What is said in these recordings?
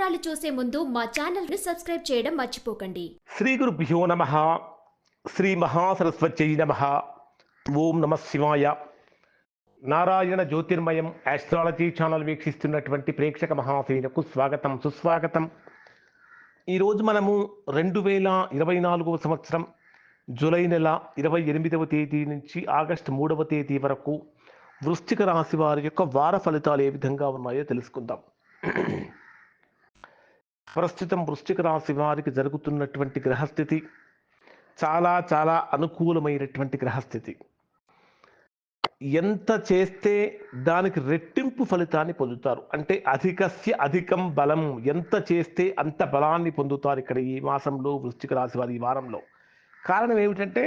వివరాలు చూసే ముందు మా ఛానల్ను సబ్స్క్రైబ్ చేయడం మర్చిపోకండి. శ్రీ గురుభ్యో నమ. శ్రీ మహాసరస్వత్యై నమ. ఓం నమ శివాయ. నారాయణ జ్యోతిర్మయం ఆస్ట్రాలజీ ఛానల్ వీక్షిస్తున్నటువంటి ప్రేక్షక మహాశయులకు స్వాగతం సుస్వాగతం. ఈరోజు మనము రెండు వేల ఇరవై నాలుగవ సంవత్సరం జూలై నెల ఇరవై ఎనిమిదవ తేదీ నుంచి ఆగస్టు మూడవ తేదీ వరకు వృశ్చిక రాశి వారి యొక్క వార ఫలితాలు ఏ విధంగా ఉన్నాయో తెలుసుకుందాం. ప్రస్తుతం వృశ్చిక రాశి వారికి జరుగుతున్నటువంటి గ్రహస్థితి చాలా చాలా అనుకూలమైనటువంటి గ్రహస్థితి. ఎంత చేస్తే దానికి రెట్టింపు ఫలితాన్ని పొందుతారు? అంటే అధికస్య అధికం బలం. ఎంత చేస్తే అంత బలాన్ని పొందుతారు ఇక్కడ ఈ మాసంలో వృశ్చిక రాశి వారి ఈ వారంలో? కారణం ఏమిటంటే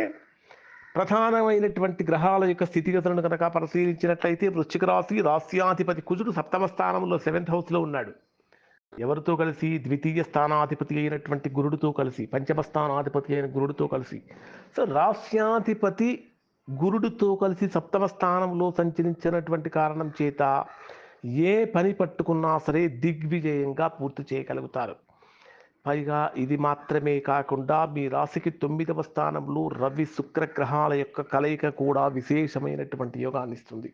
ప్రధానమైనటువంటి గ్రహాల యొక్క స్థితిగతులను కనుక పరిశీలించినట్లయితే వృశ్చిక రాశి రాస్యాధిపతి కుజుడు సప్తమ స్థానంలో సెవెంత్ హౌస్లో ఉన్నాడు. ఎవరితో కలిసి? ద్వితీయ స్థానాధిపతి అయినటువంటి గురుడితో కలిసి పంచమ స్థానాధిపతి అయిన గురుడితో కలిసి. సో రాస్యాధిపతి గురుడితో కలిసి సప్తమ స్థానంలో సంచరించినటువంటి కారణం చేత ఏ పని పట్టుకున్నా సరే దిగ్విజయంగా పూర్తి చేయగలుగుతారు. పైగా ఇది మాత్రమే కాకుండా మీ రాశికి తొమ్మిదవ స్థానంలో రవి శుక్రగ్రహాల యొక్క కలయిక కూడా విశేషమైనటువంటి యోగాన్ని ఇస్తుంది.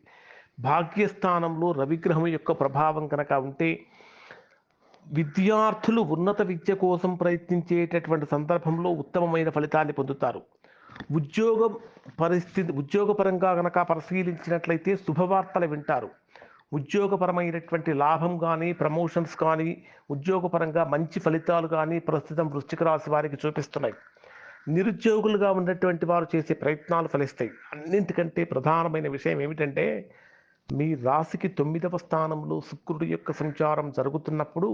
భాగ్యస్థానంలో రవిగ్రహం యొక్క ప్రభావం కనుక ఉంటే విద్యార్థులు ఉన్నత విద్య కోసం ప్రయత్నించేటటువంటి సందర్భంలో ఉత్తమమైన ఫలితాన్ని పొందుతారు. ఉద్యోగం పరిస్థితి ఉద్యోగపరంగా కనుక పరిశీలించినట్లయితే శుభవార్తలు వింటారు. ఉద్యోగపరమైనటువంటి లాభం కానీ ప్రమోషన్స్ కానీ ఉద్యోగపరంగా మంచి ఫలితాలు కానీ ప్రస్తుతం వృశ్చిక రాశి వారికి చూపిస్తున్నాయి. నిరుద్యోగులుగా ఉన్నటువంటి వారు చేసే ప్రయత్నాలు ఫలిస్తాయి. అన్నింటికంటే ప్రధానమైన విషయం ఏమిటంటే మీ రాశికి తొమ్మిదవ స్థానంలో శుక్రుడి యొక్క సంచారం జరుగుతున్నప్పుడు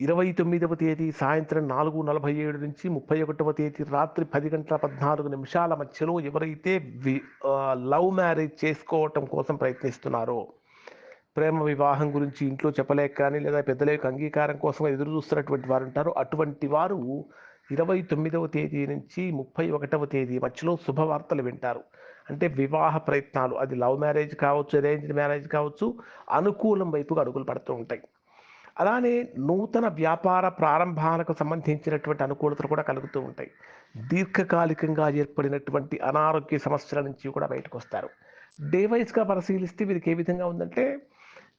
ఇరవై తొమ్మిదవ తేదీ సాయంత్రం నాలుగు నలభై ఏడు నుంచి ముప్పై ఒకటవ తేదీ రాత్రి పది గంటల పద్నాలుగు నిమిషాల మధ్యలో ఎవరైతే వి లవ్ మ్యారేజ్ చేసుకోవటం కోసం ప్రయత్నిస్తున్నారో ప్రేమ వివాహం గురించి ఇంట్లో చెప్పలేక కానీ లేదా పెద్దల యొక్క అంగీకారం కోసం ఎదురు చూస్తున్నటువంటి వారు ఉంటారు అటువంటి వారు ఇరవై తొమ్మిదవ తేదీ నుంచి ముప్పై ఒకటవ తేదీ మధ్యలో శుభవార్తలు వింటారు. అంటే వివాహ ప్రయత్నాలు. అది లవ్ మ్యారేజ్ కావచ్చు అరేంజ్డ్ మ్యారేజ్ కావచ్చు అనుకూలం వైపుగా అడుగులు పడుతూ ఉంటాయి. అలానే నూతన వ్యాపార ప్రారంభాలకు సంబంధించినటువంటి అనుకూలతలు కూడా కలుగుతూ ఉంటాయి. దీర్ఘకాలికంగా ఏర్పడినటువంటి అనారోగ్య సమస్యల నుంచి కూడా బయటకు వస్తారు. డే వైజ్గా పరిశీలిస్తే వీరికి ఏ విధంగా ఉందంటే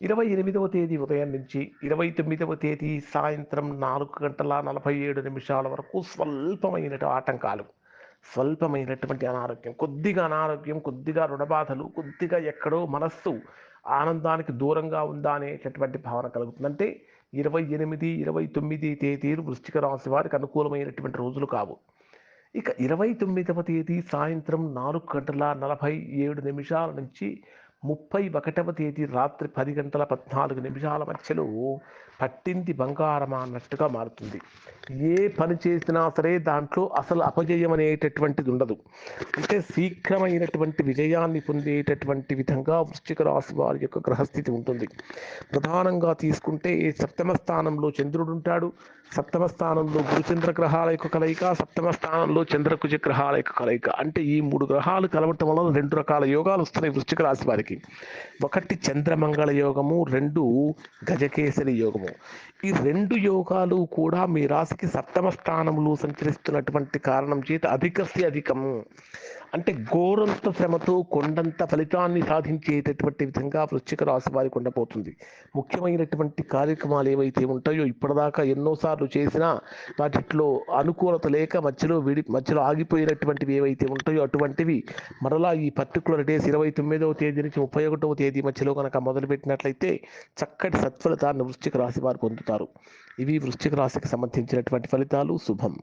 ఇరవై ఎనిమిదవ తేదీ ఉదయం నుంచి ఇరవై తొమ్మిదవ తేదీ సాయంత్రం నాలుగు గంటల నలభై ఏడు నిమిషాల వరకు స్వల్పమైన ఆటంకాలు. స్వల్పమైనటువంటి అనారోగ్యం. కొద్దిగా అనారోగ్యం కొద్దిగా రుణబాధలు కొద్దిగా ఎక్కడో మనస్సు ఆనందానికి దూరంగా ఉందా అనేటటువంటి భావన కలుగుతుందంటే ఇరవై ఎనిమిది ఇరవై తొమ్మిది తేదీలు వృశ్చిక రాశి వారికి అనుకూలమైనటువంటి రోజులు కావు. ఇక ఇరవై తొమ్మిదవ తేదీ సాయంత్రం నాలుగు గంటల నలభై ఏడు నిమిషాల నుంచి ముప్పై ఒకటవ తేదీ రాత్రి పది గంటల పద్నాలుగు నిమిషాల మధ్యలో పట్టింది బంగారం అన్నట్టుగా మారుతుంది. ఏ పని చేసినా సరే దాంట్లో అసలు అపజయం అనేటటువంటిది ఉండదు. అంటే శీఘ్రమైనటువంటి విజయాన్ని పొందేటటువంటి విధంగా వృశ్చిక రాశి వారి యొక్క గ్రహస్థితి ఉంటుంది. ప్రధానంగా తీసుకుంటే సప్తమ స్థానంలో చంద్రుడు ఉంటాడు. సప్తమ స్థానంలో గురుచంద్ర గ్రహాల యొక్క కలయిక సప్తమ స్థానంలో చంద్రకుజ గ్రహాల యొక్క కలయిక. అంటే ఈ మూడు గ్రహాలు కలవటం వలన రెండు రకాల యోగాలు వస్తున్నాయి వృశ్చిక రాశి వారికి. ఒకటి చంద్రమంగళ యోగము రెండు గజకేసరి యోగము. ఈ రెండు యోగాలు కూడా మీ రాశికి సప్తమ స్థానంలో సంచరిస్తున్నటువంటి కారణం చేత అధికస్య అధికము. అంటే ఘోరంత శ్రమతో కొండంత ఫలితాన్ని సాధించేటటువంటి విధంగా వృశ్చిక రాశి వారికి ఉండబోతుంది ముఖ్యమైనటువంటి కార్యక్రమాలు ఏవైతే ఉంటాయో ఇప్పటిదాకా ఎన్నోసార్లు చేసినా వాటిలో అనుకూలత లేక మధ్యలో విడి మధ్యలో ఆగిపోయినటువంటివి ఏవైతే ఉంటాయో అటువంటివి మరలా ఈ పర్టికులర్ డేస్ ఇరవై తొమ్మిదవ తేదీ నుంచి ముప్పై ఒకటవ తేదీ మధ్యలో కనుక మొదలుపెట్టినట్లయితే చక్కటి సత్ఫలితాన్ని వృశ్చిక రాశి వారు పొందుతారు. ఇవి వృశ్చిక రాశికి సంబంధించినటువంటి ఫలితాలు. శుభం.